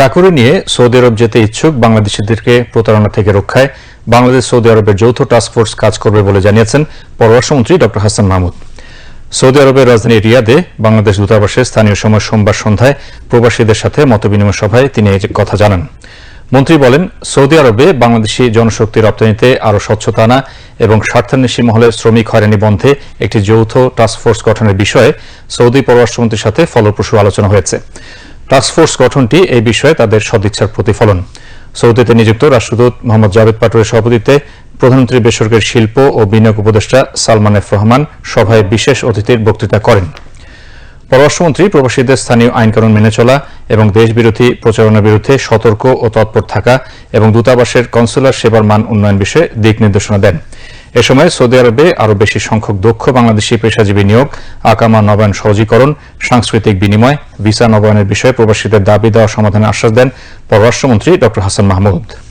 চাকুরি নিয়ে সৌদি আরব যেতে ইচ্ছুক বাংলাদেশিদেরকে প্রতারণা থেকে রক্ষায় বাংলাদেশ সৌদি আরবের যৌথ টাস্কফোর্স কাজ করবে বলে জানিয়েছেন পররাষ্ট্রমন্ত্রী ড. হাসান মাহমুদ। সৌদি আরবের রাজধানী রিয়াদে বাংলাদেশ দূতাবাসে স্থানীয় সময় সোমবার সন্ধ্যায় প্রবাসীদের সাথে মতবিনিময় সভায় তিনি এই কথা জানান। মন্ত্রী বলেন, সৌদি আরবে বাংলাদেশি জনশক্তি রপ্তানিতে আরও স্বচ্ছতা আনা এবং স্বার্থান্বেষী মহলে শ্রমিক হয়রানি বন্ধে একটি যৌথ টাস্কফোর্স গঠনের বিষয়ে সৌদি পররাষ্ট্রমন্ত্রীর সাথে ফলপ্রসূ আলোচনা হয়েছে। টাস্কফোর্স গঠনটি এই বিষয়ে তাদের সদিচ্ছার প্রতিফলন। সৌদিতে নিযুক্ত রাষ্ট্রদূত মোহাম্মদ জাভেদ পাটোয়ারের সভাপতিত্বে প্রধানমন্ত্রী বেসরকারি শিল্প ও বিনিয়োগ উপদেষ্টা সালমান এফ রহমান সভায় বিশেষ অতিথির বক্তৃতা করেন। পররাষ্ট্রমন্ত্রী প্রবাসীদের স্থানীয় আইনকানুন মেনে চলা এবং দেশবিরোধী প্রচারণার বিরুদ্ধে সতর্ক ও তৎপর থাকা এবং দূতাবাসের কনসুলার সেবার মান উন্নয়ন বিষয়ে দিক নির্দেশনা দেন। এ সময় সৌদি আরবে আরও বেশি সংখ্যক দক্ষ বাংলাদেশি পেশাজীবী নিয়োগ, আকামা নবায়ন সহজীকরণ, সাংস্কৃতিক বিনিময়, ভিসা নবায়নের বিষয়ে প্রবাসীদের দাবি দেওয়া সমাধানের আশ্বাস দেন পররাষ্ট্রমন্ত্রী ড হাসান মাহমুদ।